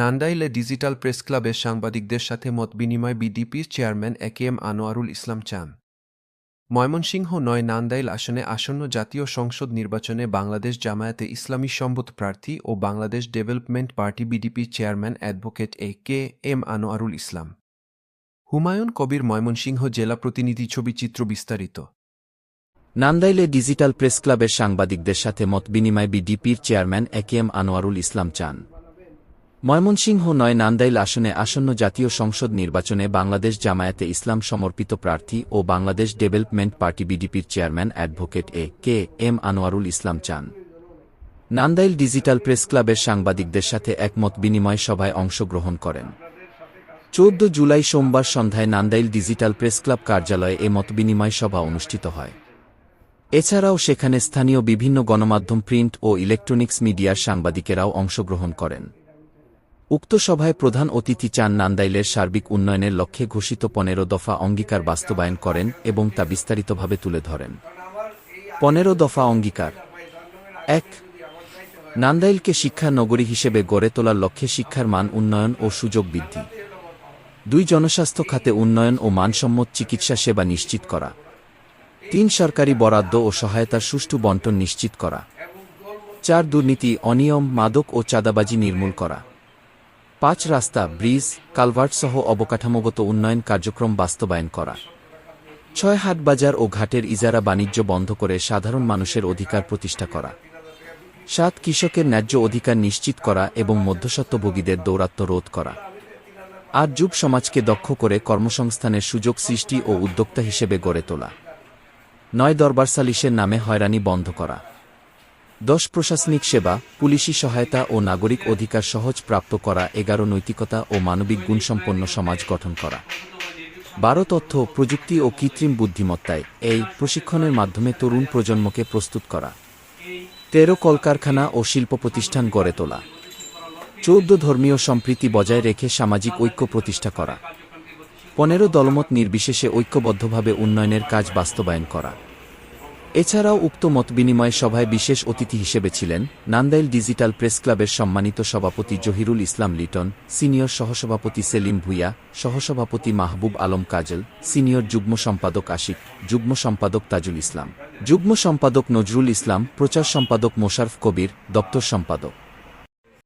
নান্দাইলে digital press ক্লাবের সাংবাদিকদের সাথে মত বিনিময় বিডিপির chairman A K M Anwarul Islam Chan. Mymensingh নয় নান্দাইল আসনে আসন্ন জাতীয় সংসদ নির্বাচনে বাংলাদেশ জামায়াতে ইসলামী সম্বত প্রার্থী ও Bangladesh development party BDP chairman advocate A K M Anwarul Islam. Humayun Kabir Mymensingh জেলা প্রতিনিধি ছবি চিত্র বিস্তারিত। নান্দাইলে ডিজিটাল প্রেস ক্লাবের সাংবাদিকদের সাথে মত বিনিময় বিডিপির chairman A K M Anwarul Islam Chan. Mymensingh নয় নান্দাইল আসনে আসন্ন জাতীয় সংসদ নির্বাচনে বাংলাদেশ জামায়াতে ইসলাম সমর্পিত প্রার্থী ও Bangladesh development party বিডিপির chairman advocate A K M Anwarul Islam Chan. Nandail digital press ক্লাবের সাংবাদিকদের সাথে একমত বিনিময় সভায় অংশগ্রহণ করেন। চৌদ্দ জুলাই সোমবার সন্ধ্যায় নান্দাইল ডিজিটাল প্রেস ক্লাব কার্যালয়ে এ মতবিনিময় সভা অনুষ্ঠিত হয়। এছাড়াও সেখানে স্থানীয় বিভিন্ন গণমাধ্যম প্রিন্ট ও ইলেকট্রনিক্স মিডিয়ার সাংবাদিকেরাও অংশগ্রহণ করেন। উক্ত সভায় প্রধান অতিথি চান নান্দাইলের সার্বিক উন্নয়নের লক্ষ্যে ঘোষিত পনেরো দফা অঙ্গীকার বাস্তবায়ন করেন এবং তা বিস্তারিতভাবে তুলে ধরেন। পনেরো দফা অঙ্গীকার। এক, নান্দাইলকে শিক্ষা নগরী হিসেবে গড়ে তোলার লক্ষ্যে শিক্ষার মান উন্নয়ন ও সুযোগ বৃদ্ধি। দুই, জনস্বাস্থ্য খাতে উন্নয়ন ও মানসম্মত চিকিৎসা সেবা নিশ্চিত করা। তিন, সরকারি বরাদ্দ ও সহায়তার সুষ্ঠু বন্টন নিশ্চিত করা। চার, দুর্নীতি, অনিয়ম, মাদক ও চাঁদাবাজি নির্মূল করা। পাঁচ রাস্তা, ব্রিজ, কালভার্টসহ অবকাঠামোগত উন্নয়ন কার্যক্রম বাস্তবায়ন করা। ছয় হাটবাজার ও ঘাটের ইজারা বাণিজ্য বন্ধ করে সাধারণ মানুষের অধিকার প্রতিষ্ঠা করা। সাত কৃষকের ন্যায্য অধিকার নিশ্চিত করা এবং মধ্যস্বত্বভোগীদের দৌরাত্ম্য রোধ করা। আর যুব সমাজকে দক্ষ করে কর্মসংস্থানের সুযোগ সৃষ্টি ও উদ্যোক্তা হিসেবে গড়ে তোলা। নয় দরবার সালিশের নামে হয়রানি বন্ধ করা। দশ প্রশাসনিক সেবা, পুলিশি সহায়তা ও নাগরিক অধিকার সহজ প্রাপ্ত করা, এগারো নৈতিকতা ও মানবিক গুণসম্পন্ন সমাজ গঠন করা। বারো তথ্য, প্রযুক্তি ও কৃত্রিম বুদ্ধিমত্তায় এই প্রশিক্ষণের মাধ্যমে তরুণ প্রজন্মকে প্রস্তুত করা। তেরো কলকারখানা ও শিল্প প্রতিষ্ঠান গড়ে তোলা। চৌদ্দ ধর্মীয় সম্প্রীতি বজায় রেখে সামাজিক ঐক্য প্রতিষ্ঠা করা। পনেরো দলমত নির্বিশেষে ঐক্যবদ্ধভাবে উন্নয়নের কাজ বাস্তবায়ন করা। এছাড়াও উক্ত মতবিনিময় সভায় বিশেষ অতিথি হিসেবে ছিলেন নান্দাইল ডিজিটাল প্রেস ক্লাবের সম্মানিত সভাপতি জহিরুল ইসলাম লিটন, সিনিয়র সহসভাপতি সেলিম ভুইয়া, সহসভাপতি মাহবুব আলম কাজল, সিনিয়র যুগ্ম সম্পাদক আশিক, যুগ্ম সম্পাদক তাজুল ইসলাম। যুগ্ম সম্পাদক নজরুল ইসলাম, প্রচার সম্পাদক মোশারফ কবির, দপ্তর সম্পাদক।